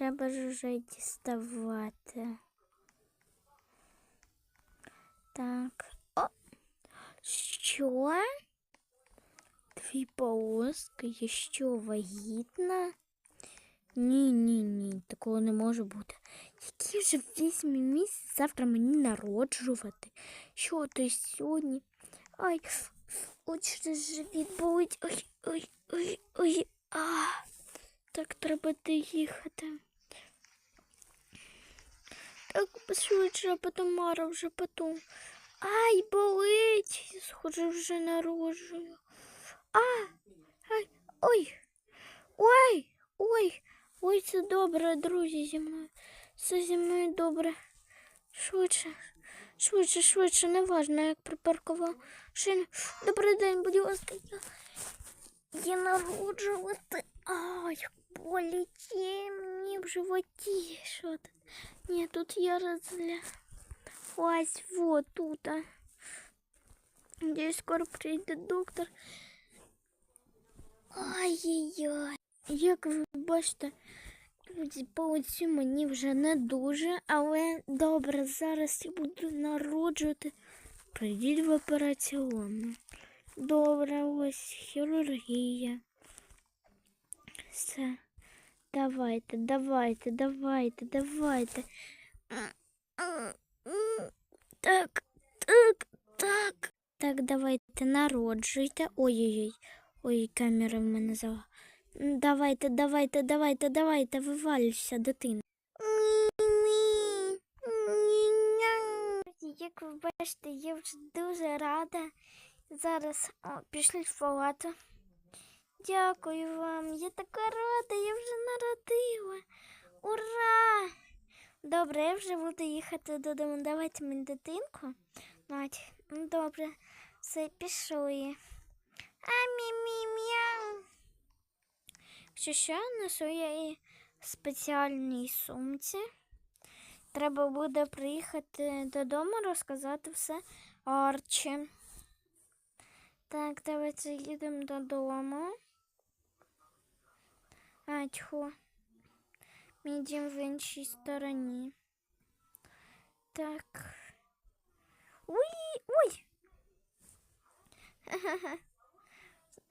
Треба ж вже діставати. Так. О! Що? Твій полоска є що вагітна? Ні, ні, ні, такого не може бути. Який вже візьме місяць завтра мені народжувати? Що ти сьогодні? Ай, ой, що живіт болить. Ой, ой, ой, ой. А, так треба доїхати. Так, швидше, а потім Мара вже потім. Ай, болить. Схоже, вже народжую. А, ай, ой, ой, ой, ой, це добре, друзі, зі мною. Все зі мною добре. Швидше, швидше, швидше, неважно, як припаркував шину. Добрий день, будь ласка, я, я народжувати. Ай, політі мені в животі. Що тут? Ні, тут я розля. Ось вот тут. а. Надеюсь, скоро прийде доктор. Ай-яй-яй. Як ви бачите, друзі, по оцю мені вже не дуже, але добре, зараз я буду народжувати. Прийдіть в операційну. Добре, ось хірургія. Все. Давайте, давайте, давайте, давайте. Так, так, так. Так, давайте народжуйте. Ой-ой-ой. Ой, камера в мене зала. Давайте, давайте, давайте, давайте, вивалюйся, дитина. Як ви бачите, я вже дуже рада. Зараз о, пішли в палату. Дякую вам. Я така рада, я вже народила. Ура! Добре, я вже буду їхати додому. Давайте мені дитинку. Ну, добре, все пішли. А мі-мі-мяу. Що що на своїй спеціальній сумці. Треба буде приїхати додому, розказати все Арчі. Так, давайте їдемо додому. А, тьху. Мій дім в іншій стороні. Так. Уй, ой!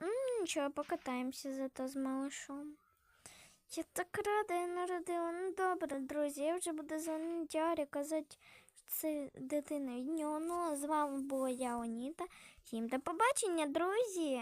М, Нічого, покатаємося зато з малышом. Я так рада, я народила. Ну добре, друзі, я вже буду дзвонити Арі, казати, що це дитина від нього. Ну, а з вами була я, Оніта. Всім до побачення, друзі!